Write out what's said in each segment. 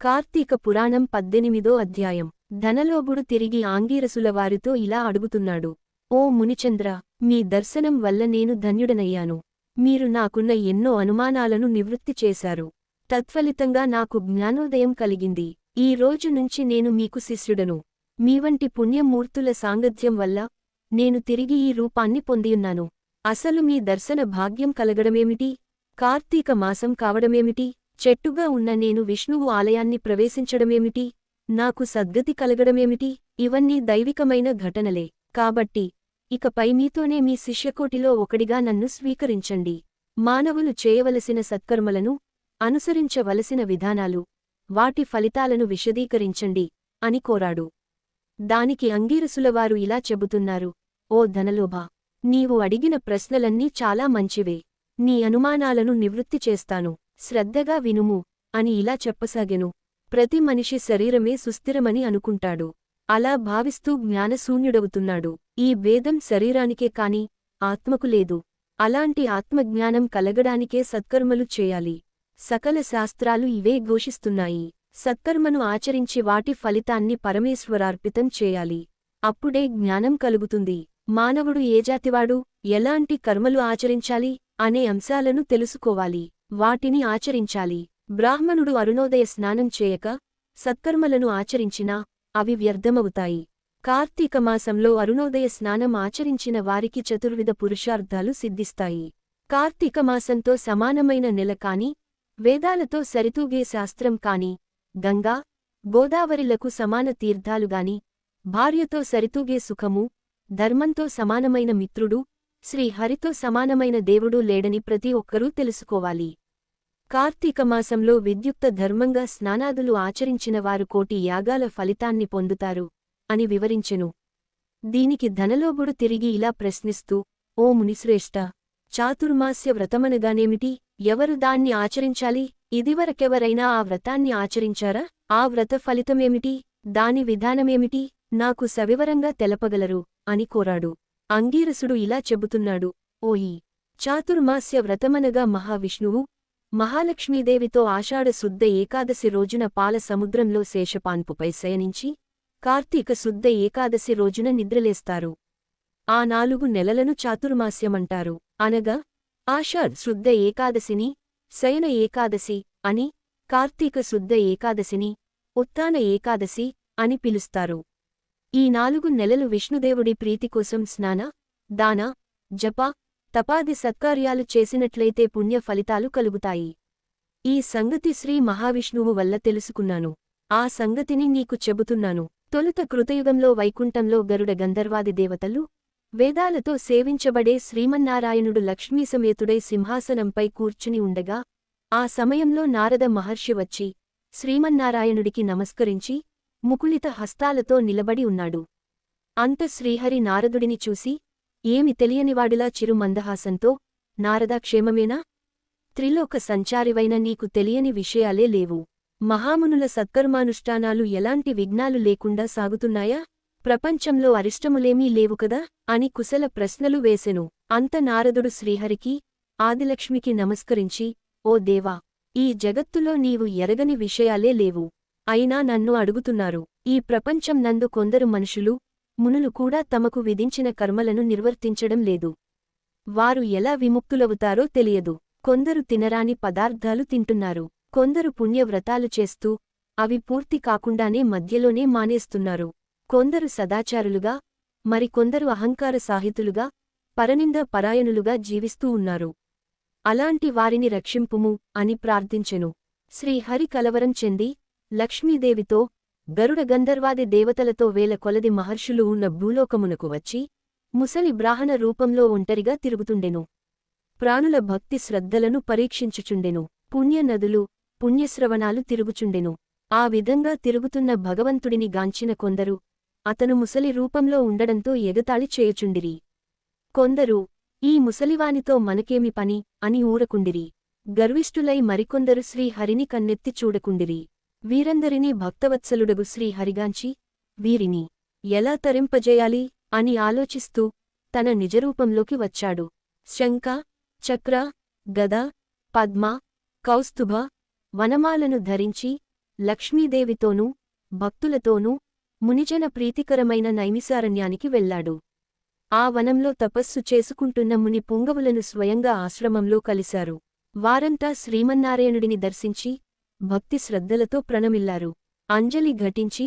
కార్తీక పురాణం పద్దెనిమిదో అధ్యాయం. ధనలోభుడు తిరిగి ఆంగీరసుల వారితో ఇలా అడుగుతున్నాడు. ఓ మునిచంద్ర మీ దర్శనం వల్ల నేను ధన్యుడనయ్యాను. మీరు నాకున్న ఎన్నో అనుమానాలను నివృత్తి చేశారు. తత్ఫలితంగా నాకు జ్ఞానోదయం కలిగింది. ఈ రోజు నుంచి నేను మీకు శిష్యుడను. మీవంటి పుణ్యమూర్తుల సాంగత్యం వల్ల నేను తిరిగి ఈ రూపాన్ని పొందియున్నాను. అసలు మీ దర్శన భాగ్యం కలగడమేమిటి? కార్తీక మాసం కావడమేమిటి? చెట్టుగా ఉన్న నేను విష్ణువు ఆలయాన్ని ప్రవేశించడమేమిటి? నాకు సద్గతి కలగడమేమిటి? ఇవన్నీ దైవికమైన ఘటనలే. కాబట్టి ఇకపై మీతోనే మీ శిష్యకోటిలో ఒకడిగా నన్ను స్వీకరించండి. మానవులు చేయవలసిన సత్కర్మలను అనుసరించవలసిన విధానాలు వాటి ఫలితాలను విశదీకరించండి అని కోరాడు. దానికి అంగీరసులవారు ఇలా చెబుతున్నారు ఓ ధనలోభా నీవు అడిగిన ప్రశ్నలన్నీ చాలా మంచివే. నీ అనుమానాలను నివృత్తి చేస్తాను. శ్రద్ధగా వినుము అని ఇలా చెప్పసాగెను. ప్రతి మనిషి శరీరమే సుస్థిరమని అనుకుంటాడు. అలా భావిస్తూ జ్ఞానశూన్యుడవుతున్నాడు. ఈ భేదం శరీరానికే కాని ఆత్మకు లేదు. అలాంటి ఆత్మజ్ఞానం కలగడానికే సత్కర్మలు చేయాలి. సకల శాస్త్రాలు ఇవే ఘోషిస్తున్నాయి. సత్కర్మను ఆచరించి వాటి ఫలితాన్ని పరమేశ్వరార్పితం చేయాలి. అప్పుడే జ్ఞానం కలుగుతుంది. మానవుడు ఏ జాతివాడు ఎలాంటి కర్మలు ఆచరించాలి అనే అంశాలను తెలుసుకోవాలి. వాటిని ఆచరించాలి. బ్రాహ్మణుడు అరుణోదయ స్నానం చేయక సత్కర్మలను ఆచరించినా అవి వ్యర్థమవుతాయి. కార్తీక మాసంలో అరుణోదయ స్నానం ఆచరించిన వారికి చతుర్విధ పురుషార్థాలు సిద్ధిస్తాయి. కార్తీక మాసంతో సమానమైన నెల కాని వేదాలతో సరితూగే శాస్త్రం కాని గంగా గోదావరిలకు సమాన తీర్థాలుగాని భార్యతో సరితూగే సుఖము ధర్మంతో సమానమైన మిత్రుడు శ్రీహరితో సమానమైన దేవుడు లేడని ప్రతి ఒక్కరూ తెలుసుకోవాలి. కార్తీక మాసంలో విద్యుక్త ధర్మంగా స్నానాదులు ఆచరించిన వారు కోటి యాగాల ఫలితాన్ని పొందుతారు అని వివరించెను. దీనికి ధనలోభుడు తిరిగి ఇలా ప్రశ్నిస్తూ ఓ మునిశ్రేష్ఠ! చాతుర్మాస్య వ్రతమనగానేమిటి? ఎవరు దాన్ని ఆచరించాలి? ఇదివరకెవరైనా ఆ వ్రతాన్ని ఆచరించారా? ఆ వ్రత ఫలితమేమిటి? దాని విధానమేమిటి? నాకు సవివరంగా తెలపగలరు అని కోరాడు. అంగీరసుడు ఇలా చెబుతున్నాడు ఓయి! చాతుర్మాస్య వ్రతమనగా మహావిష్ణువు మహాలక్ష్మీదేవితో ఆషాఢ శుద్ధ ఏకాదశి రోజున పాల సముద్రంలో శేషపాన్పుపై శయనించి కార్తీక శుద్ధ ఏకాదశి రోజున నిద్రలేస్తారు. ఆ నాలుగు నెలలను చాతుర్మాస్యమంటారు. అనగా ఆషాఢ్ శుద్ధ ఏకాదశిని శయన ఏకాదశి అని కార్తీక శుద్ధ ఏకాదశిని ఉత్తాన ఏకాదశి అని పిలుస్తారు. ఈ నాలుగు నెలలు విష్ణుదేవుడి ప్రీతి కోసం స్నాన దాన జప తపాది సత్కార్యాలు చేసినట్లయితే పుణ్య ఫలితాలు కలుగుతాయి. ఈ సంగతి శ్రీ మహావిష్ణువు వల్ల తెలుసుకున్నాను. ఆ సంగతిని నీకు చెబుతున్నాను. తొలుత కృతయుగంలో వైకుంఠంలో గరుడ గంధర్వాది దేవతలు వేదాలతో సేవించబడే శ్రీమన్నారాయణుడు లక్ష్మీసమేతుడై సింహాసనంపై కూర్చుని ఉండగా ఆ సమయంలో నారద మహర్షి వచ్చి శ్రీమన్నారాయణుడికి నమస్కరించి ముకుళిత హస్తాలతో నిలబడి ఉన్నాడు. అంత శ్రీహరి నారదుడిని చూసి ఏమి తెలియనివాడిలా చిరు మందహాసంతో నారదా క్షేమమేనా? త్రిలోక సంచారివైన నీకు తెలియని విషయాలే లేవు. మహామునుల సత్కర్మానుష్ఠానాలు ఎలాంటి విఘ్నాలు లేకుండా సాగుతున్నాయా? ప్రపంచంలో అరిష్టములేమీ లేవు కదా? అని కుశల ప్రశ్నలు వేసెను. అంత నారదుడు శ్రీహరికి ఆదిలక్ష్మికి నమస్కరించి ఓ దేవా ఈ జగత్తులో నీవు ఎరగని విషయాలే లేవు. అయినా నన్ను అడుగుతున్నారు. ఈ ప్రపంచం నందు కొందరు మనుషులు మునులు కూడా తమకు విధించిన కర్మలను నిర్వర్తించడం లేదు. వారు ఎలా విముక్తులవుతారో తెలియదు. కొందరు తినరాని పదార్థాలు తింటున్నారు. కొందరు పుణ్యవ్రతాలు చేస్తూ అవి పూర్తి కాకుండానే మధ్యలోనే మానేస్తున్నారు. కొందరు సదాచారులుగా మరికొందరు అహంకార సాహితులుగా పరనింద పరాయణులుగా జీవిస్తూ ఉన్నారు. అలాంటి వారిని రక్షింపుము అని ప్రార్థించెను. శ్రీహరి కలవరం చెంది లక్ష్మీదేవితో గరుడ గంధర్వాది దేవతలతో వేల కొలది మహర్షులు ఉన్న భూలోకమునకు వచ్చి ముసలి బ్రాహ్మణ రూపంలో ఒంటరిగా తిరుగుతుండెను. ప్రాణుల భక్తి శ్రద్ధలను పరీక్షించుచుండెను. పుణ్యనదులు పుణ్యశ్రవణాలు తిరుగుచుండెను. ఆ విధంగా తిరుగుతున్న భగవంతుడిని గాంచిన కొందరు అతను ముసలి రూపంలో ఉండడంతో ఎగతాళి చేయుచుండిరి. కొందరు ఈ ముసలివానితో మనకేమి పని అని ఊరకుండిరి. గర్విష్ఠులై మరికొందరు శ్రీహరిని కన్నెత్తి చూడకుండిరి. వీరందరినీ భక్తవత్సలుడగు శ్రీహరిగాంచి వీరిని ఎలా తరింపజేయాలి అని ఆలోచిస్తూ తన నిజరూపంలోకి వచ్చాడు. శంఖ చక్ర గద పద్మ కౌస్తుభ వనమాలను ధరించి లక్ష్మీదేవితోనూ భక్తులతోనూ మునిజన ప్రీతికరమైన నైమిసారణ్యానికి వెళ్ళాడు. ఆ వనంలో తపస్సు చేసుకుంటున్న ముని పుంగవులను స్వయంగా ఆశ్రమంలో కలిశారు. వారంతా శ్రీమన్నారాయణుడిని దర్శించి భక్తి శ్రద్ధలతో ప్రణమిల్లారు. అంజలి ఘటించి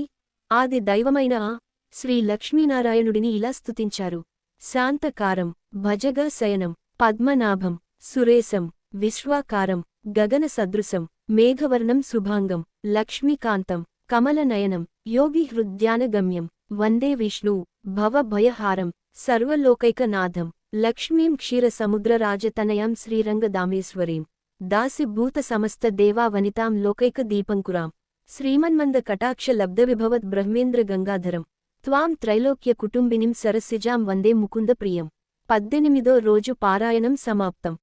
ఆది దైవమైన ఆ శ్రీ లక్ష్మీనారాయణుడిని ఇలా స్తుతించారు. శాంతకారం భజగ శయనం పద్మనాభం సురేశం విశ్వాకారం గగన సదృశం మేఘవర్ణం శుభాంగం లక్ష్మీకాంతం కమలనయనం యోగి హృద్యానగమ్యం వందే విష్ణు భవభయహారం సర్వలోకైకనాథం లక్ష్మీం క్షీరసముద్రరాజతనయాం శ్రీరంగదామేశ్వరీం. దాసిభూత సమస్త దేవా వనితాం లోకైక దీపంకురాం. శ్రీమన్మంద కటాక్ష లబ్ధవిభవత్ బ్రహ్మేంద్ర గంగాధరం. త్వాం త్రైలోక్య కుటుంబినిం సరసిజాం వందే ముకుంద ప్రియం. పద్దెనిమిదో రోజు పారాయణం సమాప్తం.